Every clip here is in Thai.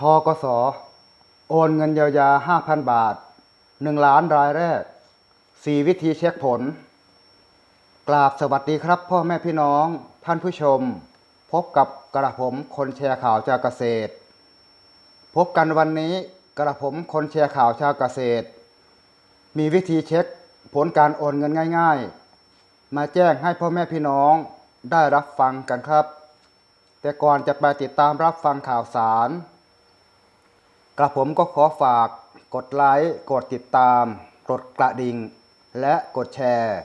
ทกสโอนเงินเยียวยา 5,000 บาท 1 ล้านรายแรก 4 วิธีเช็คผล กราบสวัสดีครับ พ่อแม่พี่น้องท่านผู้ชม พบกับกระผมคนแชร์ข่าวชาวเกษตร พบกันวันนี้กระผมคนแชร์ข่าวชาวเกษตร มีวิธีเช็คผลการโอนเงินง่าย ๆ มาแจ้งให้พ่อแม่พี่น้องได้รับฟังกันครับ แต่ก่อนจะไปติดตามรับฟังข่าวสาร กระผมก็ขอฝากกดไลค์กดติดตาม กดกระดิ่ง และกดแชร์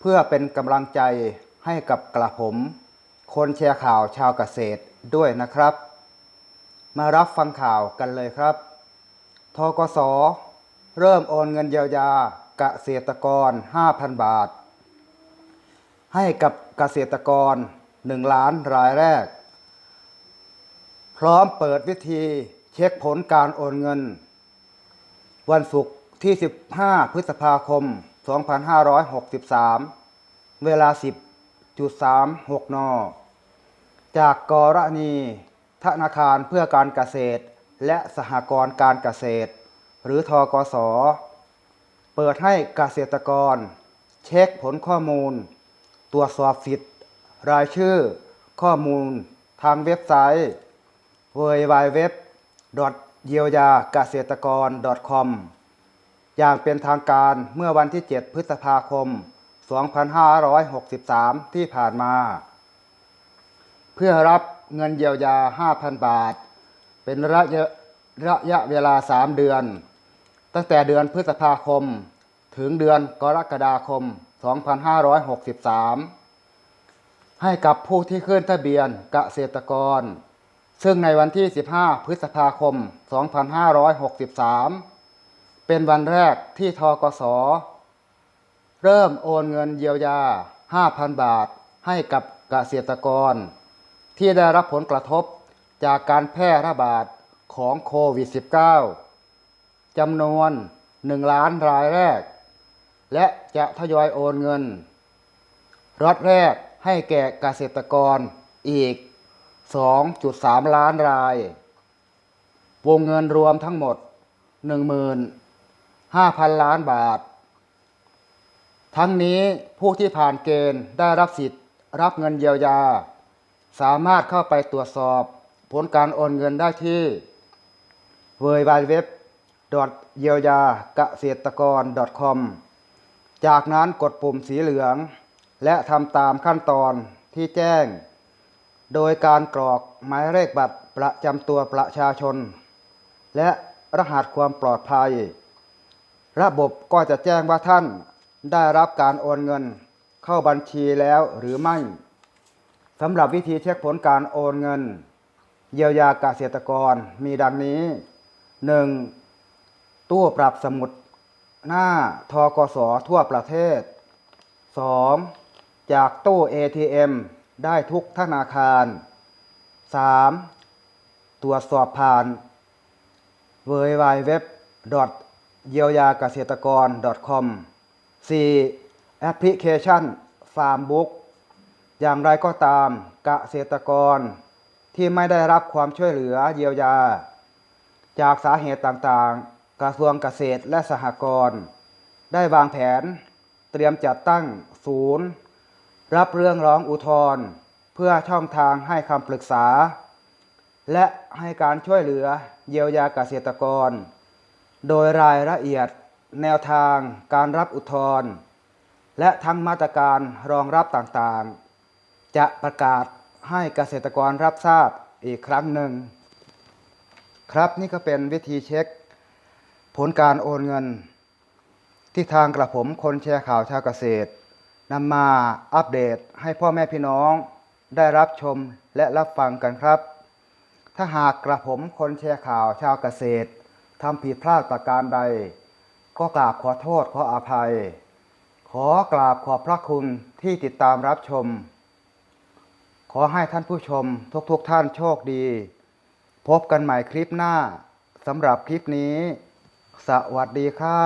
เพื่อเป็นกำลังใจให้กับกระผม คนแชร์ข่าวชาวเกษตรด้วยนะครับ มารับฟังข่าวกันเลยครับทกส เริ่มโอนเงินเยียวยาเกษตรกร 5,000 บาท ให้กับเกษตรกร 1 ล้านรายแรก พร้อมเปิดวิธี เช็คผลการโอนเงิน วันศุกร์ที่ 15 พฤษภาคม 2563 เวลา 10.36 น จากกรณีธนาคารเพื่อการเกษตร และสหกรณ์การเกษตร หรือทกส เปิดให้เกษตรกร เช็คผลข้อมูล ตรวจสอบสิทธิ์ รายชื่อ ข้อมูล ทางเว็บไซต์ w w w เยียวยาเกษตรกร .com อย่างเป็นทางการเมื่อวันที่ 7 พฤษภาคม 2563 ที่ผ่านมา เพื่อรับเงินเยียวยา 5,000 บาท เป็นระยะระยะเวลา 3 เดือน ตั้งแต่เดือนพฤษภาคม ถึงเดือนกรกฎาคม 2563 ให้กับผู้ที่ขึ้นทะเบียนเกษตรกร ซึ่งในวันที่ 15 พฤษภาคม 2563 เป็นวันแรกที่ทกส เริ่มโอนเงินเยียวยา 5,000 บาทให้กับเกษตรกร ที่ได้รับผลกระทบจากการแพร่ระบาดของโควิด -19 จำนวน 1 ล้านรายแรก และจะทยอยโอนเงินรอดแรกให้แก่เกษตรกรอีก 2.3 ล้านราย วงเงินรวมทั้งหมด 15,000 ล้านบาท ทั้งนี้ผู้ที่ผ่านเกณฑ์ได้รับสิทธิ์ รับเงินเยียวยา สามารถเข้าไปตรวจสอบผลการโอนเงินได้ที่ w w w เยียวยาเกษตรกร .com จากนั้นกดปุ่มสีเหลือง และทำตามขั้นตอนที่แจ้ง โดยการกรอกหมายเลขบัตรประจำตัวประชาชน และรหัสความปลอดภัย ระบบก็จะแจ้งว่าท่านได้รับการโอนเงินเข้าบัญชีแล้วหรือไม่สำหรับวิธีเช็คผลการโอนเงิน เยียวยาเกษตรกรมีดังนี้ 1. ตู้ปรับสมุด หน้าทกสทั่วประเทศ 2. จากตู้ ATM ได้ทุกธนาคาร 3. ตรวจสอบผ่าน w w w เยียวยาเกษตรกร .com 4. แอปพลิเคชัน Farmbook อย่างไรก็ตามเกษตรกรที่ไม่ได้รับความช่วยเหลือเยียวยา จากสาเหตุต่างๆ กระทรวงเกษตรและสหกรณ์ได้วางแผนเตรียมจัดตั้งศูนย์ รับเรื่องร้องอุทธรณ์เพื่อช่องทางให้คำปรึกษา และให้การช่วยเหลือเยียวยาเกษตรกร โดยรายละเอียดแนวทางการรับอุทธรณ์และทั้งมาตรการรองรับต่างๆ จะประกาศให้เกษตรกรรับทราบอีกครั้งหนึ่ง ครับนี่ก็เป็นวิธีเช็ค ผลการโอนเงิน ที่ทางกระผมคนแชร์ข่าวชาวเกษตร นำมาอัปเดตให้พ่อแม่พี่น้อง ได้รับชมและรับฟังกันครับ ถ้าหากกระผมคนแชร์ข่าวชาวเกษตรทำผิดพลาดประการใด ก็กราบขอโทษขออภัย ขอกราบขอบพระคุณที่ติดตามรับชม ขอให้ท่านผู้ชมทุกๆทท่านโชคดี พบกันใหม่คลิปหน้าสำหรับคลิปนี้ สวัสดีครับ